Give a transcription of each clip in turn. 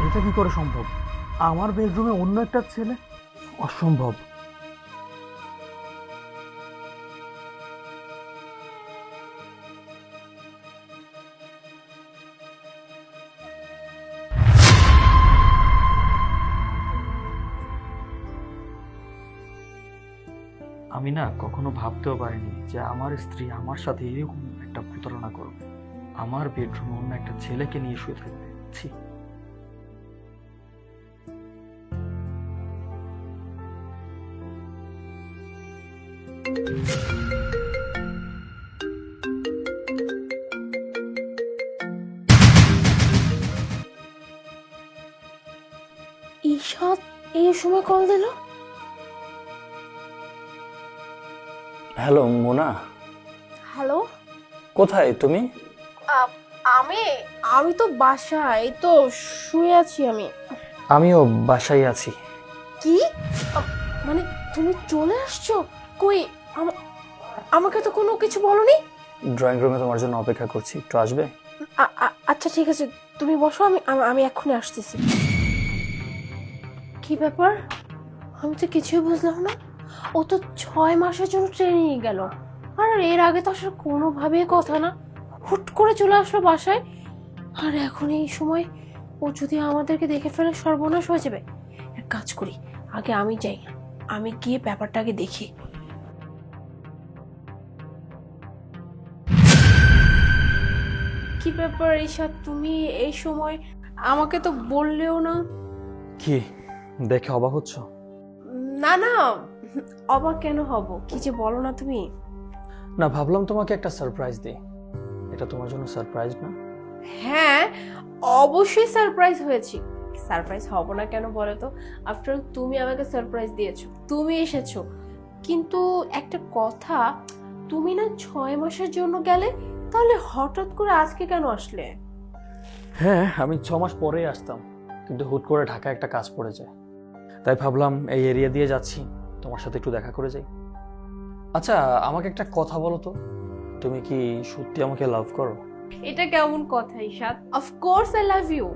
এটা কি করে সম্ভব? আমার বেডরুমে অন্য একটা ছেলে? অসম্ভব। আমি না কখনো ভাবতেও পারিনি যে আমার স্ত্রী আমার সাথে এরকম একটা প্রতারণা করবে। আমার বেডরুমে অন্য একটা ছেলেকে নিয়ে শুয়ে থাকবে। ছি। ঈশাদ এই সময় কল দিল? হ্যালো মোনা। হ্যালো? কোথায় তুমি? আমি আমি তো বাসায় তো শুয়ে আছি আমি। আমিও বাসায় আছি। কি? মানে তুমি চলে আসছো? কই আমা- আমাকে তো কোনো কিছু বলনি? ড্রয়িং রুমে তোমার জন্য অপেক্ষা করছি একটু আসবে? আচ্ছা ঠিক আছে তুমি বসো আমি আমি- আমি এক্ষুনি আসতেছি। কি ব্যাপার? আমি তো কিছুই বুঝলাম না। ও তো ছয় মাসের জন্য ট্রেনিং গেল। আর এর আগে তো আসার কোনোভাবেই কথা না। হুট করে চলে আসলো বাসায়। আর এখন এই সময় ও যদি আমাদেরকে দেখে ফেলে সর্বনাশ হয়ে যাবে। এক কাজ করি আগে আমি যাই আমি গিয়ে ব্যাপারটাকে দেখি। কি ব্যাপার ঈশা তুমি এই সময় আমাকে তো বললেও না। কি দেখে অবাক হচ্ছ? না না অবাক কেন হব? কি যে বলো না তুমি। না ভাবলাম তোমাকে একটা সারপ্রাইজ দিই। এটা তোমার জন্য সারপ্রাইজ না? হ্যাঁ অবশ্যই সারপ্রাইজ হয়েছি। সারপ্রাইজ হব না কেন বলো তো? আফটার তুমি আমাকে সারপ্রাইজ দিয়েছ তুমি এসেছ। কিন্তু একটা কথা তুমি না ছয় মাসের জন্য গেলে তাহলে হঠাৎ করে আজকে কেন আসলে? হ্যাঁ আমি ছ মাস পরেই আসতাম কিন্তু হুট করে ঢাকা একটা কাজ পড়ে যায়। তাই ভাবলাম এই এরিয়া দিয়ে যাচ্ছি তোমার সাথে একটু দেখা করে যাই। আচ্ছা আমাকে একটা কথা বলো তো। তুমি কি সত্যি আমাকে লাভ করো? এটা কেমন কথা Ishad of course I love you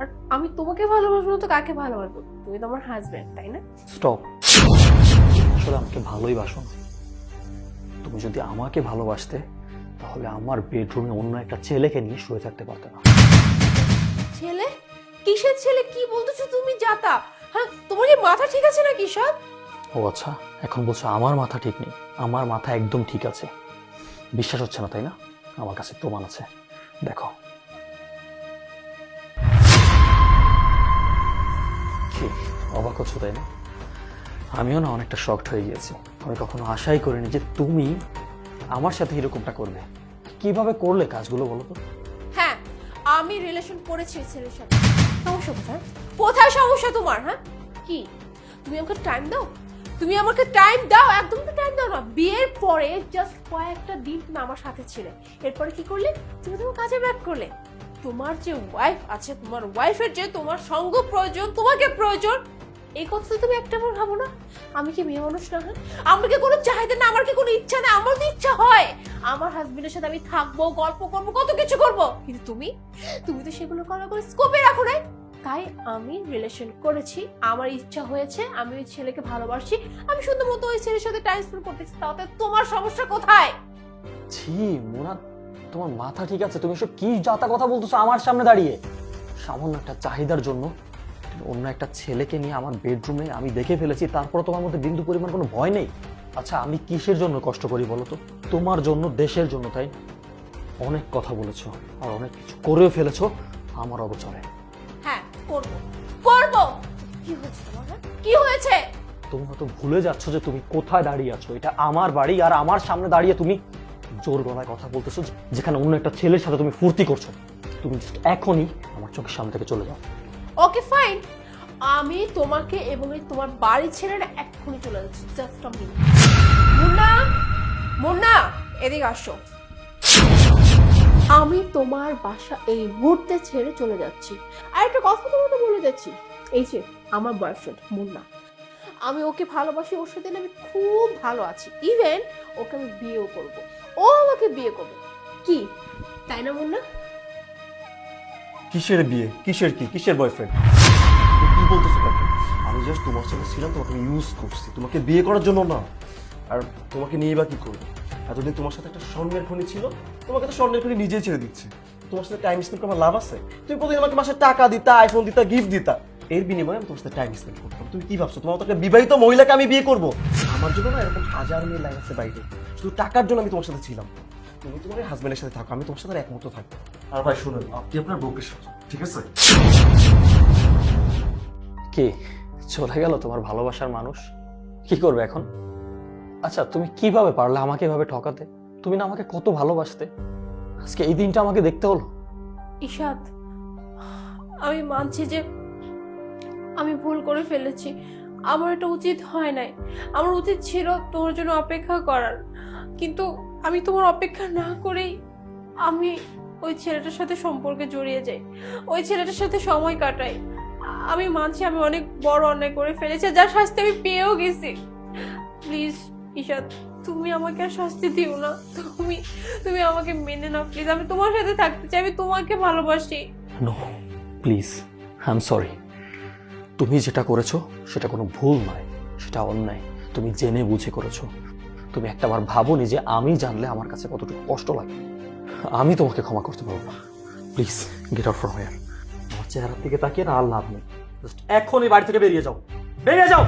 আর আমি তোমাকে ভালোবাসবো না তো কাকে ভালোবাসবো? তুমি তো আমার হাজবেন্ড তাই না? স্টপ আসলে আমাকে ভালোই বাসো তুমি যদি আমাকে ভালোবাসতে তাহলে আমার বেডরুমে অন্য একটা ছেলেকে নিয়ে শুয়ে থাকতে পারতে না। ছেলে? কিসের ছেলে? কি বলতেছো তুমি যাতা হ্যাঁ তোমার কি মাথা ঠিক আছে না কিশোর ও আচ্ছা এখন বলছো আমার মাথা ঠিক নেই। আমার মাথা একদম ঠিক আছে। বিশ্বাস হচ্ছে না, তাই না? আমার কাছে প্রমাণ আছে। দেখো। অবাক হচ্ছ, তাই না? আমিও না অনেকটা শকড হয়ে গিয়েছি। আমি কখনো আশাই করিনি যে তুমি আমার সাথে এরকমটা করবে। কীভাবে করলে কাজগুলো বলো তো? হ্যাঁ আমি রিলেশন করেছি ছেলের সাথে। সমস্যা কোথায়? কোথায় সমস্যা তোমার হ্যাঁ? কি? তুমি আমাকে টাইম দাও? তুমি আমাকে টাইম দাও, একদম তো টাইম দাও না। বিয়ের পরে জাস্ট কয়েকটা দিন তুমি আমার সাথে ছিলে। এরপরে কি করলে? তুমি তোমার কাজে ব্যাক করলে। তোমার যে ওয়াইফ আছে, তোমার ওয়াইফের যে তোমার সঙ্গ প্রয়োজন, তোমাকে প্রয়োজন এই কথা তুমি একটা বার ভাবো না? আমি কি মেয়ে মানুষ না হ্যাঁ? আমার কি কোনো চাহিদা না? আমার কি কোনো ইচ্ছা না? আমার ইচ্ছা হয়। আমার হাজবেন্ডের সাথে আমি থাকব, গল্প করব, কত কিছু করব। কিন্তু তুমি তুমি তো সেগুলো করার কোনো স্কোপে রাখো নাই। তাই আমি রিলেশন করেছি, আমার ইচ্ছা হয়েছে, আমি ওই ছেলেকে ভালোবাসি, আমি সুন্দর মতো ওই ছেলের সাথে টাইম স্পেন্ড করতেছি, তাতে তোমার সমস্যা কোথায়? ছি, মোনা, তোমার মাথা ঠিক আছে? তুমি সব কি যাতা কথা বলতেছো আমার সামনে দাঁড়িয়ে? সামান্য একটা চাহিদার জন্য অন্য একটা ছেলেকে নিয়ে আমার বেডরুমে আমি দেখে ফেলেছি তারপর তোমার মধ্যে বিন্দু পরিমাণ কোনো ভয় নেই? আচ্ছা আমি কিসের জন্য কষ্ট করি বলো তো? তোমার জন্য দেশের জন্য তাই? অনেক কথা বলেছ আর অনেক কিছু করেও ফেলেছো আমার অবচরে। হ্যাঁ করব। করব! কি হয়েছে তোমার হ্যাঁ? কি হয়েছে? তুমি হয়তো ভুলে যাচ্ছ যে তুমি কোথায় দাঁড়িয়ে আছো। এটা আমার বাড়ি আর আমার সামনে দাঁড়িয়ে তুমি জোর গলায় কথা বলতেছো যেখানে অন্য একটা ছেলের সাথে তুমি ফুর্তি করছ। তুমি জাস্ট এখনই আমার চোখের সামনে থেকে চলে যাও। ওকে ফাইন আমি তোমাকে এবং এই তোমার বাড়ি ছেড়ে না এক্ষুনি চলে যাচ্ছি just a minute Munna Munna, এদিকে আসো। আমি তোমার বাসা এই মুহূর্তে ছেড়ে চলে যাচ্ছি। আর একটা কথা তোমাকে বলে যাচ্ছি। এই যে, আমার বয়ফ্রেন্ড মুন্না। আমি ওকে ভালোবাসি, ওর সাথে আমি খুব ভালো আছি। ইভেন ওকে আমি বিয়েও করব। ও আমাকে বিয়ে করবে। কি? তাই না, মুন্না? কিসের বিয়ে? কিসের কি? কিসের বয়ফ্রেন্ড কি বলতেছো আমি জাস্ট তোমার সাথে ছিলাম, তোমাকে ইউজ করছি। তোমাকে বিয়ে করার জন্য না। আর তোমাকে নিয়ে বা কি করব? এতদিন তোমার সাথে একটা স্বর্ণের খনি ছিল, তোমাকে তো স্বর্ণের খনি নিজেই ছেড়ে দিচ্ছে। তোমার সাথে টাইম স্পেন্ড করার লাভ আছে? তুমি প্রতিদিন আমাকে মাসে টাকা দিতা আইফোন দিতা গিফট দিতা। এর বিনিময়ে আমি তোমার সাথে টাইম স্পেন্ড করতাম। তুমি কি ভাবছ? তোমার মতো একটা বিবাহিত মহিলাকে আমি বিয়ে করব? আমার জন্য না এরকম হাজার মেয়ে লাইন আছে বাইরে। শুধু টাকার জন্য আমি তোমার সাথে ছিলাম। তুমি তোমার হাজবেন্ডের সাথে থাকো আমি তোমার সাথে একমত থাকব। আর ভাই শুনুন আপনি আপনার বউকে সাথে ঠিক আছে? কি চলে গেল তোমার ভালোবাসার মানুষ? কি করবে এখন? আচ্ছা তুমি কীভাবে পারলে আমাকে এভাবে ঠকাতে? তুমি না আমাকে কত ভালোবাসতে? আজকে এই দিনটা আমাকে দেখতে হলো। ঈশাদ আমি মানছি যে আমি ভুল করে ফেলেছি। আমার এটা উচিত হয় নাই। আমার উচিত ছিল তোমার জন্য অপেক্ষা করার। কিন্তু আমি তোমার অপেক্ষা না করেই আমি ওই ছেলেটার সাথে সম্পর্কে জড়িয়ে যাই, ওই ছেলেটার সাথে সময় কাটাই। আমি মানছি আমি অনেক বড় অন্যায় করে ফেলেছি যার শাস্তি আমি পেয়েও গেছি। প্লিজ ঈশাদ তুমি আমাকে আর শাস্তি দিও না। তুমি তুমি আমাকে মেনে নাও প্লিজ আমি তোমার সাথে থাকতে চাই, আমি তোমাকে ভালোবাসি। No please I am sorry তুমি যেটা করেছ, সেটা কোনো ভুল নয়, সেটা অন্যায়। তুমি জেনে বুঝে করেছ। তুমি একটাবার ভাবনি যে আমি জানলে আমার কাছে কতটুকু কষ্ট লাগে? আমি তোমাকে ক্ষমা করতে পারব না। Please get out from here আমার চেহারার দিকে তাকিয়ে না আর লাভ নেই। জাস্ট এখনই বাড়ি থেকে বেরিয়ে যাও। বেরিয়ে যাও!